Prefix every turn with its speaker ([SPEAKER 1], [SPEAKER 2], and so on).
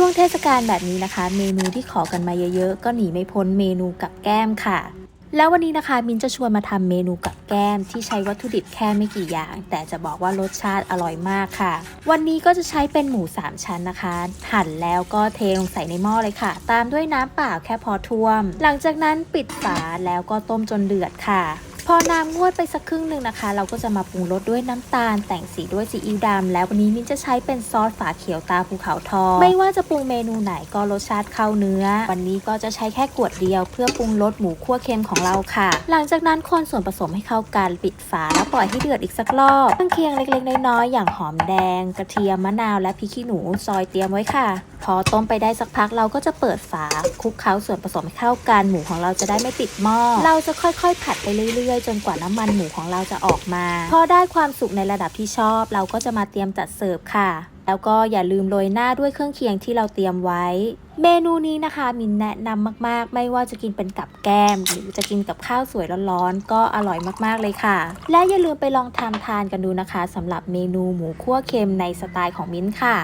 [SPEAKER 1] ช่วงเทศกาลแบบนี้นะคะ เมนูที่ขอกันมาเยอะๆ ก็หนีไม่พ้นเมนูกับแก้มค่ะ แล้ววันนี้นะคะมินจะชวนมาทำเมนูกับแก้มที่ใช้วัตถุดิบแค่ไม่กี่อย่าง แต่จะบอกว่ารสชาติอร่อยมากค่ะ วันนี้ก็จะใช้เป็นหมู 3 ชั้นนะคะ หั่นแล้วก็เทลงใส่ในหม้อเลยค่ะ ตามด้วยน้ำเปล่าแค่พอท่วม หลังจากนั้นปิดฝาแล้วก็ต้มจนเดือดค่ะ พอน้ำงวดไปสักครึ่งหนึ่งนะคะ เราก็จะมาปรุงรสด้วยน้ำตาล แต่งสีด้วยซีอิ๊วดำแล้ววันนี้มินจะใช้เป็นซอสฝาเขียวตาภูเขาทองไม่ว่าจะปรุงเมนูไหนก็รสชาติเข้าเนื้อ วันนี้ก็จะใช้แค่กวดเดียว เพื่อปรุงรสหมูคั่วเค็มของเราค่ะ หลังจากนั้นคนส่วนผสมให้เข้ากันปิดฝาแล้วปล่อยให้เดือดอีกสักรอบเครื่องเคียงเล็กๆน้อยๆอย่างหอมแดง กระเทียมมะนาวและพริกขี้หนูซอยเตรียมไว้ค่ะ อต้มไปได้สักพักเราก็จะเปิดฝาคลุกเคล้าส่วนผสมให้เข้ากันหมูของเราจะได้ไม่ติดหม้อเราจะค่อยๆ ผัดไปเรื่อยๆ จนกว่าน้ำมันหมูของเราจะออกมา พอได้ความสุกในระดับที่ชอบ เราก็จะมาเตรียมจัดเสิร์ฟค่ะ แล้วก็อย่าลืมโรยหน้าด้วยเครื่องเคียงที่เราเตรียมไว้ เมนูนี้นะคะมินแนะนำมากๆ ไม่ว่าจะกินเป็นกับแก้ม หรือจะกินกับข้าวสวยร้อนๆก็อร่อยมากๆเลยค่ะ และอย่าลืมไปลองทำทานกันดูนะคะสำหรับเมนูหมูคั่วเค็มในสไตล์ของมิ้นค่ะ